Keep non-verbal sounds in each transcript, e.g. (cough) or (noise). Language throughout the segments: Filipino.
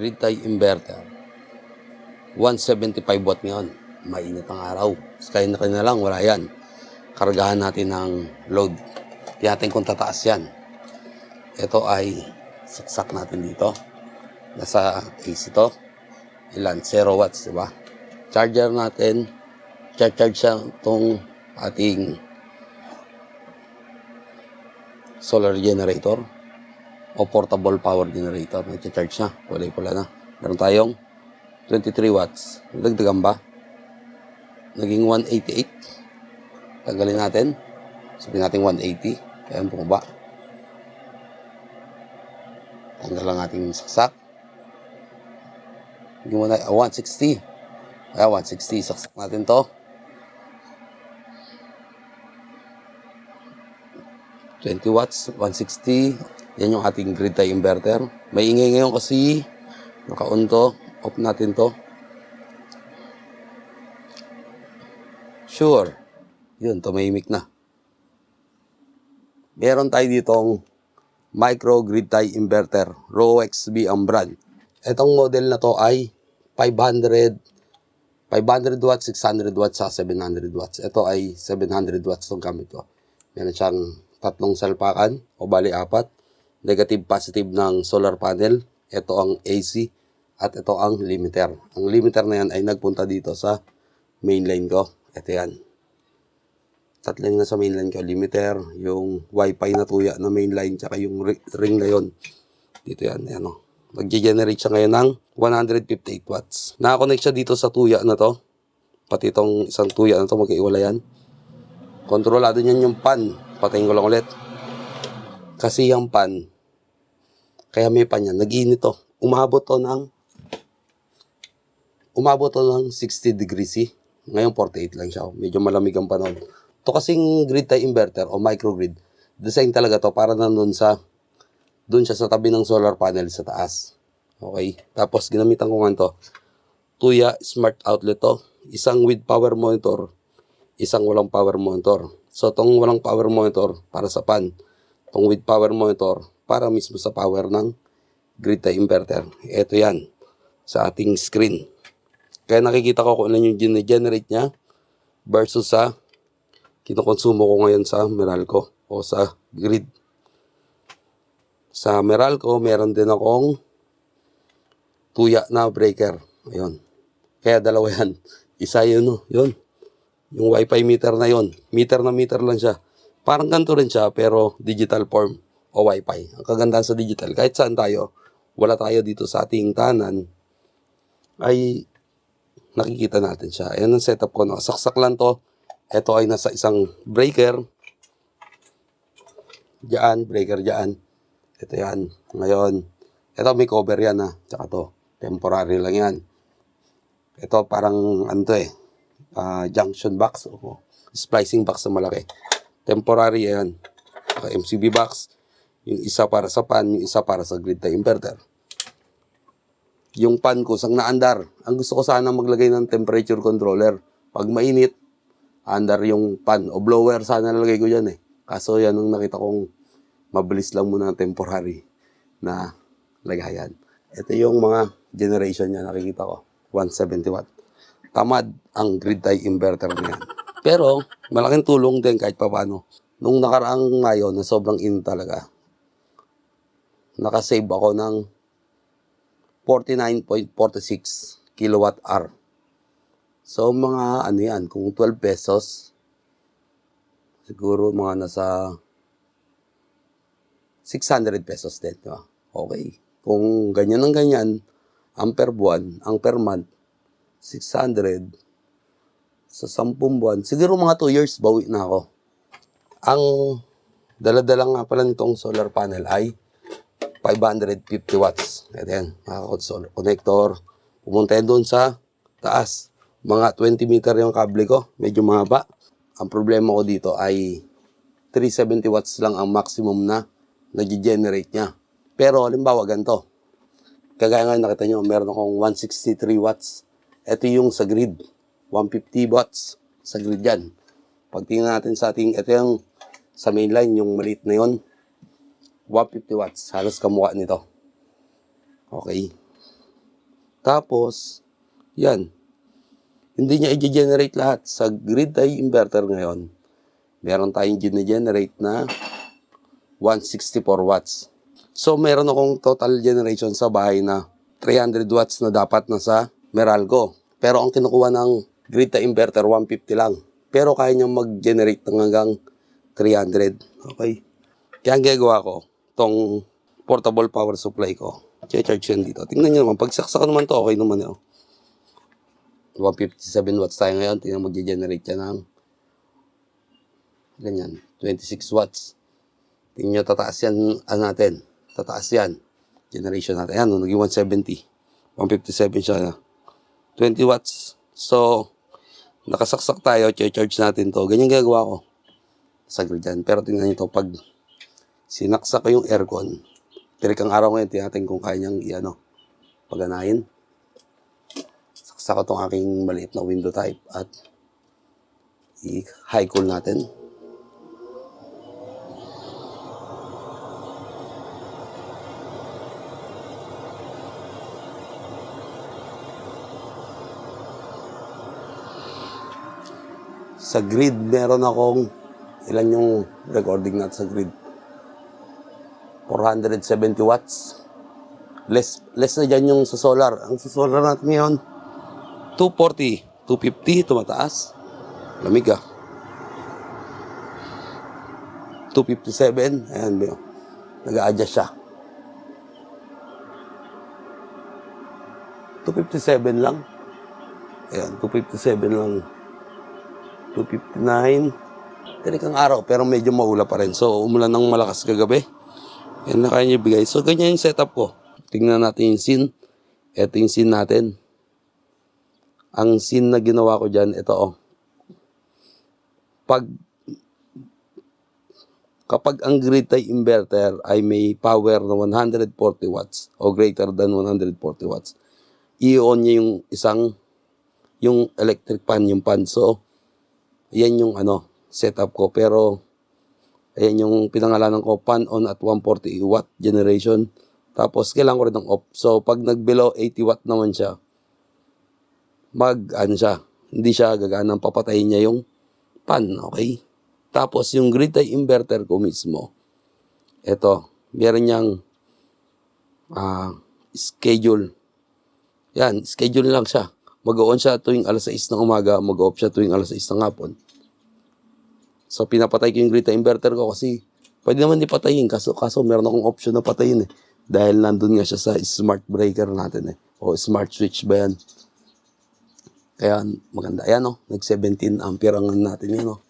grid tie inverter. 175 watt ngayon. Mainit ang araw. Kaya na na lang, wala yan. Kargahan natin ng load. Tiyatin kung tataas yan. Ito ay saksak natin dito. Nasa AC to. Ilan? 0 watts, di ba? Charger natin. Charge siya itong ating solar generator o portable power generator. Nag-charge siya. Kulay pula na. Meron tayong 23 watts. Dagdagan ba? Naging 188. Tanggalin natin. Sabihin natin 180. Ayan bumaba. Tanggal lang ating saksak. Ah, 160. Kaya 160. Saksak natin to. 20 watts, 160. Yan yung ating grid tie inverter. May ingay ngayon kasi naka-on to. Off natin to. Sure. Yun, tumahimik na. Meron tayo ditong micro grid tie inverter. Rowex B ang brand. Itong model na to ay 500 500 watts, 600 watts, sa 700 watts. Ito ay 700 watts itong gamit ko. Meron siyang tatlong salpakan o bali apat. Negative positive ng solar panel. Ito ang AC at ito ang limiter. Ang limiter na yan ay nagpunta dito sa mainline ko. Ito yan. Tatlo yung nasa mainline ko. Limiter, yung wifi na tuya na mainline, tsaka yung ri- ring na yon Dito yan. Ayan o. Nag-generate siya ngayon ng 158 watts. Nakakonect siya dito sa tuya na to. Pati itong isang tuya na to, magkaiwala yan. Kontrolado niyan yung pan. Patayin ko lang ulit. Kasi yung pan, kaya may pan yan, nag-iinit to. Umabot to ng, umabot to ng 60 degrees C. Ngayon 48 lang siya. Medyo malamig ang panahon. To kasing grid tie inverter o microgrid, design talaga to para nandun sa, dun siya sa tabi ng solar panel sa taas. Okay? Tapos ginamitan ko nga to. Tuya smart outlet to. Isang with power monitor, isang walang power monitor. So, tong walang power monitor para sa pan. Tong with power monitor para mismo sa power ng grid tie inverter. Ito yan sa ating screen. Kaya nakikita ko kung ano yung generate niya versus sa kinukonsumo ko ngayon sa Meralco o sa grid. Sa Meralco, meron din akong tuya na breaker. Ayun. Kaya dalawa (laughs) yan. Isa yun, no? Yun. Yung wifi meter na yon Meter na meter lang siya. Parang ganito rin siya, pero digital form o wifi. Ang kagandahan sa digital, kahit saan tayo, wala tayo dito sa ating tanan, ay nakikita natin siya. Ayan ang setup ko. Nakasaksak lang to. Ito ay nasa isang breaker. Diyan, breaker diyan. Ito yan. Ngayon, ito may cover yan ha. Tsaka to, temporary lang yan. Ito parang ano to eh, ah, junction box o splicing box na malaki. Temporary yan. Saka MCB box. Yung isa para sa pan, yung isa para sa grid tie inverter. Yung pan ko, sang naandar. Ang gusto ko sana maglagay ng temperature controller. Pag mainit, andar yung pan o blower sana nalagay ko dyan eh. Kaso yan ang nakita kong mabilis lang muna temporary na lagayan. Ito yung mga generation niya nakikita ko. 170 watt. Tamad ang grid tie inverter na yan. Pero malaking tulong din kahit papaano. Nung nakaraang ngayon na sobrang in talaga, nakasave ako ng 49.46 kilowatt hour. So mga ano yan, kung 12 pesos, siguro mga nasa 600 pesos din. di ba? Okay. Kung ganyan ang ganyan, ang per buwan, ang per month, 600 sa 10 buwan, siguro mga 2 years bawi na ako. Ang daladala nga pala nitong solar panel ay 550 watts. Ito yan, mga solar connector. Pumunta yan doon sa taas. Mga 20 meter yung kable ko, medyo mahaba. Ang problema ko dito ay 370 watts lang ang maximum na nag-generate niya. Pero halimbawa ganito. Kagaya nga nakita nyo, meron akong 163 watts. Ito yung sa grid. 150 watts sa grid yan. Pag tingnan natin sa ating, ito yung sa mainline, yung maliit na yon 150 watts. Halos kamukha nito. Okay. Tapos, yan. Hindi niya i-generate lahat. Sa grid tie inverter ngayon, meron tayong generate na 164 watts. So, meron akong total generation sa bahay na 300 watts na dapat na sa Meralco. Pero ang kinukuha ng grid inverter, 150 lang. Pero kaya niyang mag-generate ng hanggang 300. Okay. Kaya ang gagawa ko, tong portable power supply ko, charge yan dito. Tingnan niyo naman, pag saksak naman to, okay naman yun. 157 watts tayo ngayon. Tingnan mag-generate yan ng ganyan, 26 watts. Tingnan nyo, tataas yan, ano natin, tataas yan. Generation natin. Ayan, no, naging 170. 157 siya na. 20 watts. So, nakasaksak tayo, charge natin to. Ganyan gagawa ko. Saglit dyan. Pero tingnan nyo to, pag sinaksak ko yung aircon, tirik ang araw ngayon, tinatin kung kaya niyang i-ano, paganahin. Saksak ko tong aking maliit na window type at i-high cool natin. Sa grid, meron akong ilan yung recording natin sa grid. 470 watts. Less, less na dyan yung sa solar. Ang sa solar natin ngayon, 240, 250, tumataas. Lamig ah. 257, ayan Nag-a-adjust siya. 257 lang. Ayan, 257 lang. 259. Tinik ang araw, pero medyo maula pa rin. So, umulan ng malakas kagabi. Yan na kaya niya bigay. So, ganyan yung setup ko. Tingnan natin yung scene. Ito yung scene natin. Ang scene na ginawa ko dyan, ito oh. Pag kapag ang grid tie inverter ay may power na 140 watts o greater than 140 watts, i-on niya yung isang yung electric fan, yung fan. So, yan yung ano, setup ko. Pero, ayan yung pinangalanan ko, fan on at 140 watt generation. Tapos, kailangan ko rin ng off. So, pag nag below 80 watt naman siya, mag, ano siya, hindi siya gaganang papatayin niya yung fan, okay? Tapos, yung grid tie inverter ko mismo, eto, meron niyang ah, schedule. Yan, schedule lang siya. Mag-on siya tuwing alas 6 ng umaga, mag-off siya tuwing alas 6 ng hapon. So, pinapatay ko yung grid inverter ko kasi pwede naman di patayin. Kaso, kaso meron akong option na patayin eh. Dahil nandun nga siya sa smart breaker natin eh. O smart switch ba yan? Kaya maganda. Ayan o, nag 17 ampere ang ano natin yun o.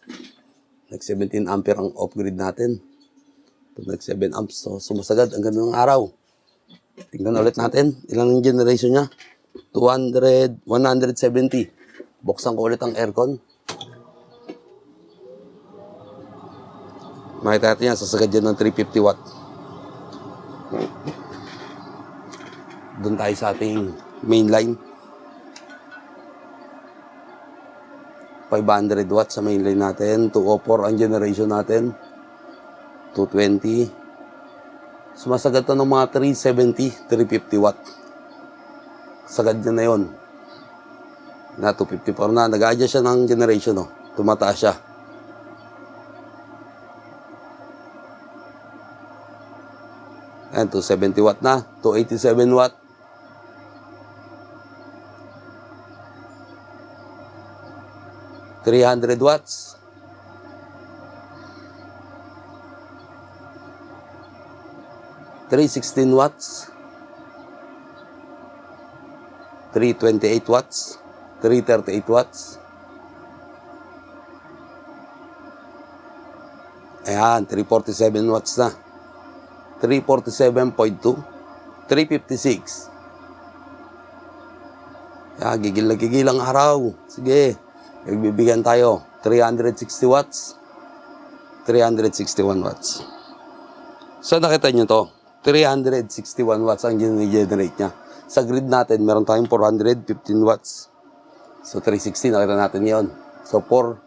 Nag 17 ampere ang off-grid natin. Pag nag 7 amps, so sumasagad ang ganda ng araw. Tingnan ulit natin. Ilang yung generation niya? 200, 170. Buksan ko ulit ang aircon. Makita natin yan, sasagad yan ng 350 watt. Doon tayo sa ating main line. 500 watts sa main line natin. 204 ang generation natin. 220. Sumasagad to ng mga 370, 350 watt. Sagad niya na yun. Na 254 na. Nag-adjust siya ng generation. Oh. Tumataas siya. Ayan, 270 watt na. 287 watt. Three hundred watts. Three sixteen watts. 328 watts, 338 watts. Ayan, 347 watts na. 347.2, 356. Ayan, gigil na gigil ang araw. Sige, nagbibigyan tayo. 360 watts, 361 watts. So nakita nyo to, 361 watts ang generate niya. Sa grid natin, meron tayong 415 watts. So, 360, nakita natin yon. So, 4,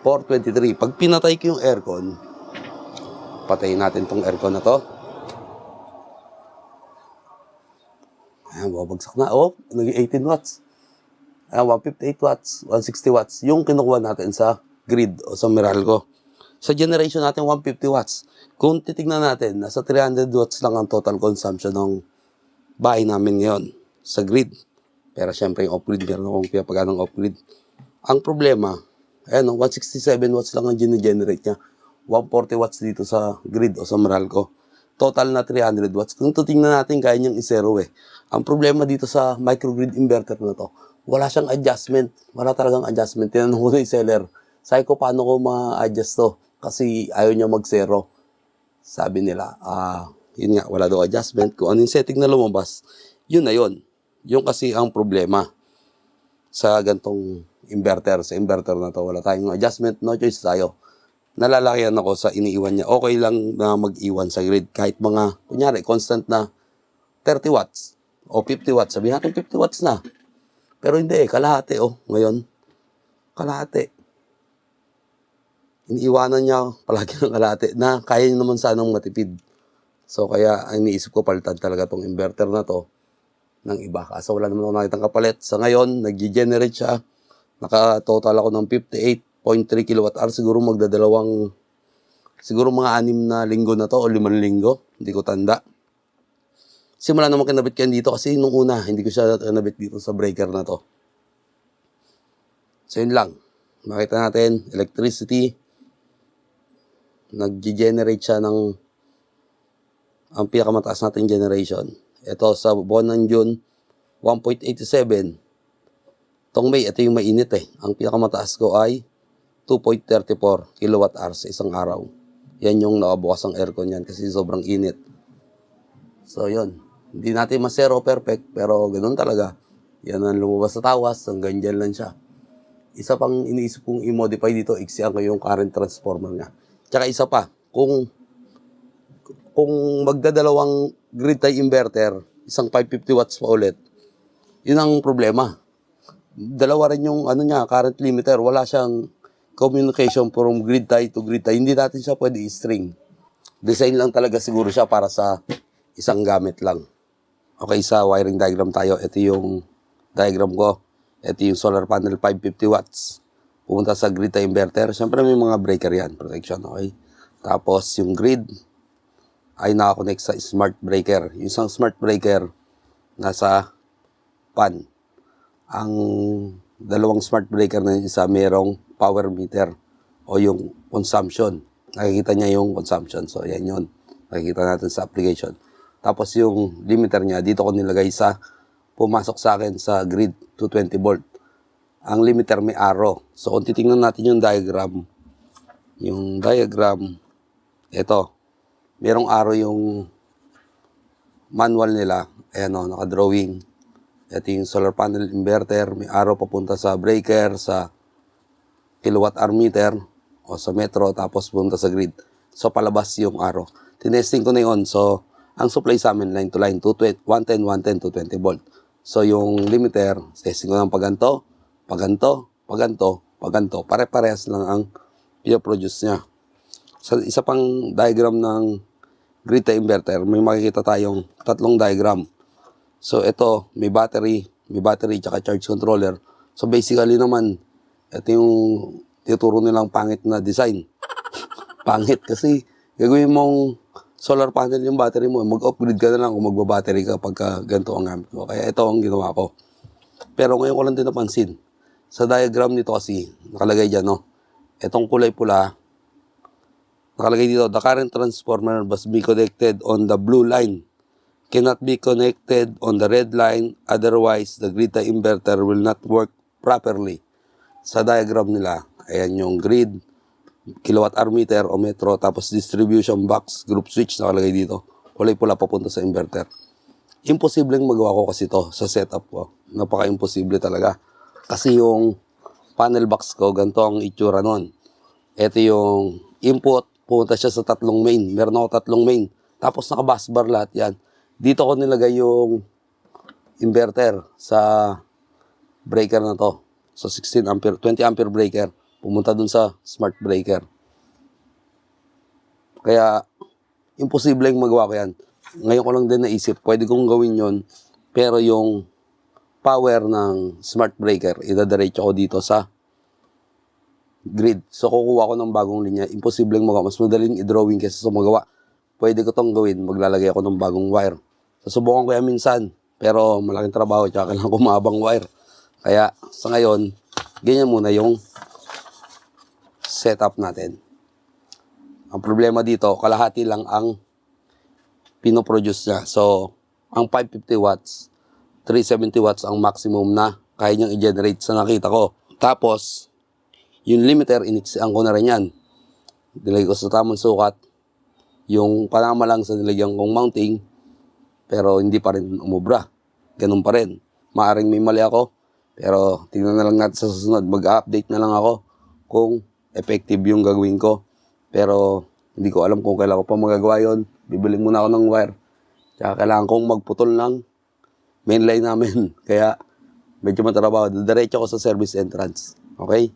423. Pag pinatay ko yung aircon, patayin natin tong aircon na to. Ayan, babagsak na. Oh, naging 18 watts. Ayan, 158 watts, 160 watts. Yung kinukuha natin sa grid o sa Meralco. Sa generation natin, 150 watts. Kung titignan natin, nasa 300 watts lang ang total consumption ng bahay namin ngayon sa grid. Pero syempre yung off-grid, meron akong pinapagaan ng off-grid. Ang problema, ayan, oh, 167 watts lang ang gine-generate niya. 140 watts dito sa grid o sa Meralco. Total na 300 watts. Kung titingnan natin, kaya niyang isero eh. Ang problema dito sa microgrid inverter na to, wala siyang adjustment. Wala talagang adjustment. Tinanong ko na yung seller, sabi ko, paano ko ma-adjust to? Kasi ayaw niya mag-zero. Sabi nila, ah, yun nga, wala daw adjustment. Kung ano yung setting na lumabas, yun na yun. Yung kasi ang problema sa gantong inverter, sa inverter na to, wala tayong adjustment, no choice tayo. Nalalakihan ako sa iniiwan niya. Okay lang na mag-iwan sa grid kahit mga, kunyari, constant na 30 watts o 50 watts. Sabihin natin 50 watts na. Pero hindi eh, kalahati oh, ngayon. Kalahati. Iniiwanan niya palagi ng kalahati na kaya niya naman sanang matipid. So kaya ang iniisip ko palitan talaga tong inverter na to ng iba. Kaso wala naman ako nakitang kapalit. Sa ngayon, nag-generate siya. Naka-total ako ng 58.3 kilowatt hour. Siguro magdadalawang, siguro mga anim na linggo na to o limang linggo. Hindi ko tanda. Simula naman kinabit ko dito kasi nung una, hindi ko siya kinabit dito sa breaker na to. So yun lang. Makita natin, electricity, nag-generate siya ng ang pinakamataas nating generation. Ito sa buwan ng June, 1.87. Tong May, ito yung mainit eh. Ang pinakamataas ko ay 2.34 kilowatt hours sa isang araw. Yan yung nakabukas ang aircon yan kasi sobrang init. So, yun. Hindi natin masero perfect, pero ganun talaga. Yan ang lumabas sa tawas, hanggang dyan lang siya. Isa pang iniisip kong i-modify dito, iksihan ko yung current transformer niya. Tsaka isa pa, kung kung magdadalawang grid tie inverter, isang 550 watts pa ulit, yun ang problema. Dalawa rin yung ano niya, current limiter. Wala siyang communication from grid tie to grid tie. Hindi natin siya pwede i-string. Design lang talaga siguro siya para sa isang gamit lang. Okay, sa wiring diagram tayo. Ito yung diagram ko. Ito yung solar panel 550 watts. Pumunta sa grid tie inverter. Siyempre may mga breaker yan, protection, okay? Tapos yung grid, ay nakakonect sa smart breaker. Yung isang smart breaker, nasa pan. Ang dalawang smart breaker na isa merong power meter o yung consumption. Nakikita niya yung consumption. So, yan yun. Nakikita natin sa application. Tapos yung limiter niya, dito ko nilagay sa pumasok sa akin sa grid 220 volt. Ang limiter may arrow. So, kung titingnan natin yung diagram, yung diagram, ito, merong arrow yung manual nila. Ayan o, naka-drawing. Ito yung solar panel inverter. May arrow papunta sa breaker, sa kilowatt hour meter o sa metro, tapos punta sa grid. So, palabas yung arrow. Tinesting ko na yun. So, ang supply sa amin, line to line, 220, 110, 110, 220 volt. So, yung limiter, testing ko ng paganto, paganto, paganto, paganto. Pare-parehas lang ang pinaproduce niya. Sa isa pang diagram ng grid tie inverter, may makikita tayong tatlong diagram. So ito, may battery, may battery tsaka charge controller. So basically naman, ito yung tinuturo nilang pangit na design. (laughs) pangit kasi gagawin mong solar panel yung battery mo, mag-upgrade ka na lang kung magbabattery ka pagka ganito ang gamit mo. Kaya ito ang ginawa ko. Pero ngayon ko lang din napansin, sa diagram nito kasi, nakalagay dyan, no? Itong kulay pula, nakalagay dito, the current transformer must be connected on the blue line. Cannot be connected on the red line, otherwise the grid inverter will not work properly. Sa diagram nila, ayan yung grid, kilowatt hour meter o metro, tapos distribution box, group switch nakalagay dito. Kulay pula papunta sa inverter. Imposibleng magawa ko kasi to sa setup ko. Napaka-imposible talaga. Kasi yung panel box ko, ganito ang itsura nun. Ito yung input, pumunta siya sa tatlong main. Meron ako tatlong main. Tapos naka-bus bar lahat yan. Dito ko nilagay yung inverter sa breaker na to. So 16 ampere, 20 ampere breaker. Pumunta dun sa smart breaker. Kaya, imposible yung magawa ko yan. Ngayon ko lang din naisip, pwede kong gawin yon Pero yung power ng smart breaker, idadiretso ko dito sa grid. So, kukuha ko ng bagong linya. Imposibleng magawa. Mas madaling i-drawing kaysa sa magawa. Pwede ko tong gawin. Maglalagay ako ng bagong wire. Susubukan ko yan minsan. Pero malaking trabaho. Tsaka kailangan ko mahabang wire. Kaya sa ngayon, ganyan muna yung setup natin. Ang problema dito, kalahati lang ang pinoproduce niya. So, ang 550 watts, 370 watts ang maximum na kaya niyang i-generate sa nakita ko. Tapos, yung limiter, iniksian ko na rin yan. Nilagay ko sa tamang sukat. Yung panama lang sa nilagyan kong mounting, pero hindi pa rin umubra. Ganun pa rin. Maaring may mali ako, pero tingnan na lang natin sa susunod. Mag-update na lang ako kung effective yung gagawin ko. Pero hindi ko alam kung kailan ko pa magagawa yon. Bibili muna ako ng wire. Tsaka kailangan kong magputol ng main line namin. (laughs) Kaya medyo matrabaho. Diretso ko sa service entrance. Okay?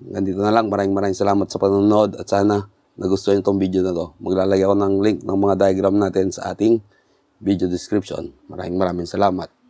Nandito na lang. Maraming maraming salamat sa panonood at sana nagustuhan niyo itong video na to. Maglalagay ako ng link ng mga diagram natin sa ating video description. Maraming maraming salamat.